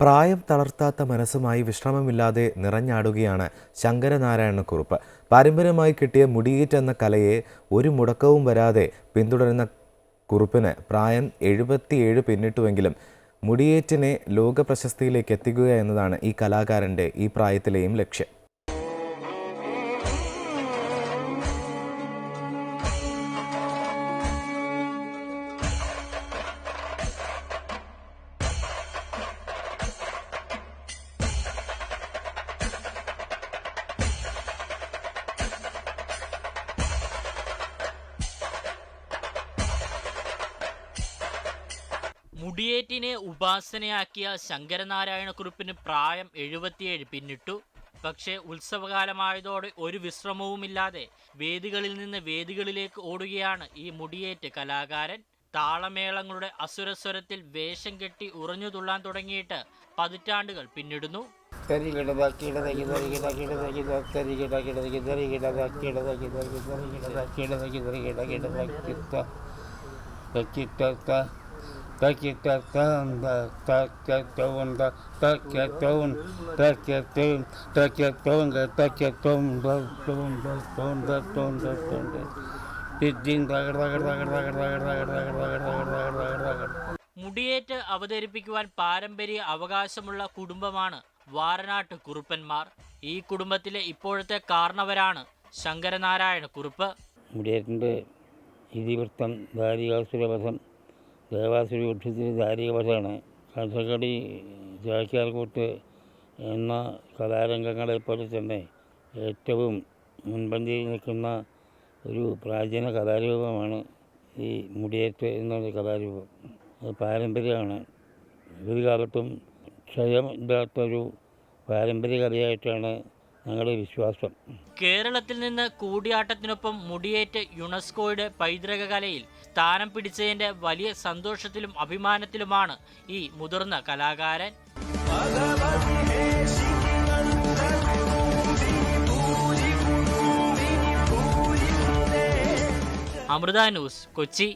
പ്രായം തളർത്താത്ത മനസ്സുമായി വിശ്രമമില്ലാതെ നിറഞ്ഞാടുകയാണ് ശങ്കരനാരായണക്കുറുപ്പ് പാരമ്പര്യമായി കിട്ടിയ മുടിയേറ്റ് എന്ന കലയെ ഒരു മുടക്കവും വരാതെ പിന്തുടരുന്ന കുറുപ്പിന് പ്രായം എഴുപത്തിയേഴ് പിന്നിട്ടുവെങ്കിലും മുടിയേറ്റിനെ ലോക പ്രശസ്തിയിലേക്ക് എത്തിക്കുക എന്നതാണ് ഈ കലാകാരന്റെ ഈ പ്രായത്തിലെയും ലക്ഷ്യം. മുടിയേറ്റിനെ ഉപാസനയാക്കിയ ശങ്കരനാരായണക്കുറുപ്പിന് പ്രായം എഴുപത്തിയേഴ് പിന്നിട്ടു. പക്ഷേ ഉത്സവകാലമായതോടെ ഒരു വിശ്രമവുമില്ലാതെ വേദികളിൽ നിന്ന് വേദികളിലേക്ക് ഓടുകയാണ് ഈ മുടിയേറ്റ് കലാകാരൻ. താളമേളങ്ങളുടെ അസുരസ്വരത്തിൽ വേഷം കെട്ടി ഉറഞ്ഞു തുള്ളാൻ തുടങ്ങിയിട്ട് പതിറ്റാണ്ടുകൾ പിന്നിടുന്നു. മുടിയേറ്റ് അവതരിപ്പിക്കുവാൻ പാരമ്പര്യ അവകാശമുള്ള കുടുംബമാണ് വാരനാട്ട് കുറുപ്പന്മാർ. ഈ കുടുംബത്തിലെ ഇപ്പോഴത്തെ കാരണവരാണ് ശങ്കരനാരായണ കുറുപ്പ്. മുടിയേറ്റിന്റെ ഇതിവൃത്തം ദാരികാസുരവധം ദേവാസുര ധാരിക വശമാണ് കഥകളി ചാക്യാർകൂത്ത് എന്ന കലാരംഗങ്ങളെപ്പോലെ തന്നെ ഏറ്റവും മുൻപന്തിയിൽ നിൽക്കുന്ന ഒരു പ്രാചീന കലാരൂപമാണ് ഈ മുടിയേറ്റ് എന്നൊരു കലാരൂപം. അത് പാരമ്പര്യമാണ്. ഒരു കാലത്തും ക്ഷയമില്ലാത്തൊരു പാരമ്പര്യ കലയായിട്ടാണ് ഞങ്ങളുടെ വിശ്വാസം. കേരളത്തിൽ നിന്ന് കൂടിയാട്ടത്തിനൊപ്പം മുടിയേറ്റ് യുണെസ്കോയുടെ പൈതൃക കലയിൽ സ്ഥാനം പിടിച്ചതിന്റെ വലിയ സന്തോഷത്തിലും അഭിമാനത്തിലുമാണ് ഈ മുതിർന്ന കലാകാരൻ. അമൃത ന്യൂസ് കൊച്ചി.